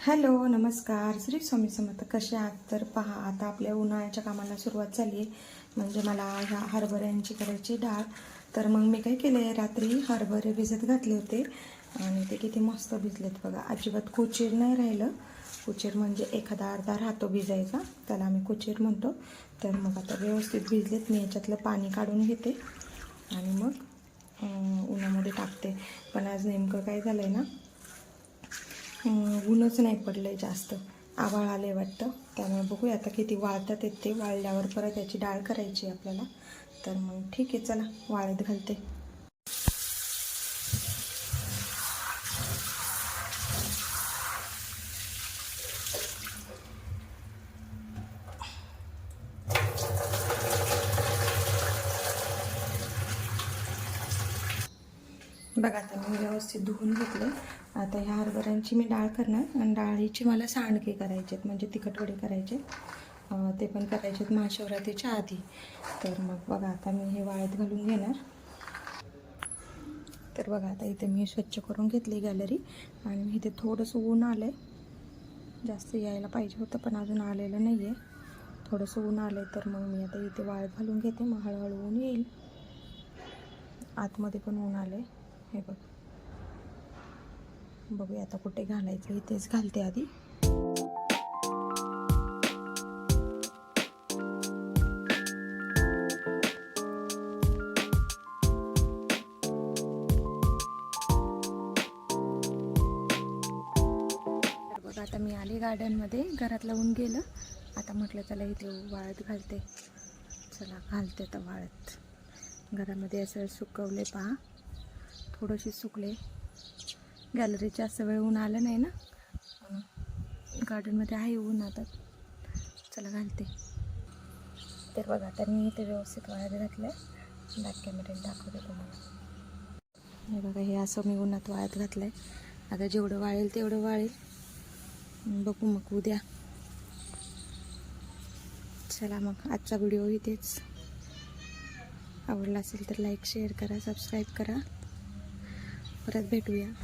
Hello नमस्कार. श्री स्वामी समर्थ कसे आहात? तर पहा आता आपल्या उन्हाळ्याच्या कामाला सुरुवात झाली आहे. म्हणजे मला ह्या हरभऱ्यांची करायची डाळ. तर मग मी काय केलं आहे रात्री हरभरे भिजत घातले होते. आणि ते किती मस्त भिजलेत बघा. अजिबात कुचीर नाही राहिलं. कुचीर म्हणजे एखादा अर्धा राहतो भिजायचा. त्याला आम्ही कुचीर म्हणतो. तर मग आता व्यवस्थित भिजलेत. मी याच्यातलं पाणी काढून घेते. आणि मग टाकते पण आज नेमकं काय झालं आहे ना ऊनच नाही पडलं आहे जास्त. आभाळ आले वाटतं. त्यामुळे बघूया आता किती वाळतात येत ते. वाळल्यावर परत त्याची डाळ करायची आहे आपल्याला. तर मग ठीक आहे चला वाळत घालते. बघा आता मी व्यवस्थित धुवून घेतले. आता ह्या हरभऱ्यांची मी डाळ करणार. आणि डाळीची मला सांडगे करायचे आहेत म्हणजे तिखटवडे करायचे ते पण करायचे आहेत महाशिवरात्रीच्या आधी. तर मग बघा आता मी हे वाळत घालून घेणार. तर बघा आता इथे मी स्वच्छ करून घेतली गॅलरी. आणि इथे थोडंसं ऊन आलं आहे जास्त यायला पाहिजे होतं पण अजून आलेलं नाही आहे थोडंसं ऊन आलं आहे तर मग मी आता इथे वाळत घालून घेते. मग हळूहळू ऊन येईल. आतमध्ये पण ऊन आलं आहे हे बघ. बघूया आता कुठे घालायचं इथेच घालते आधी. आता मी आले गार्डनमध्ये घरात लावून गेलं. आता म्हटलं चला इथे वाळत घालते. चला घालते आता वाळत. घरामध्ये असं सुकवले पहा. थोडेसे सुकले. गॅलरीचे जास्त वेळ ऊन आलं नाही ना? म्हणून गार्डनमध्ये आहे ऊन आता. चला घालते. तर बघा आता मी इथे व्यवस्थित वाळत घातलं आहे बॅक कॅमेऱ्याने दाखवते तुम्हाला. हे बघा हे असं मी उन्हात वाळत घातलं आहे आता जेवढं वाळेल तेवढं वाळेल. बघू मग उद्या. चला मग आजचा व्हिडिओ इथेच. आवडला असेल तर लाईक शेअर करा सबस्क्राईब करा. परत भेटूया.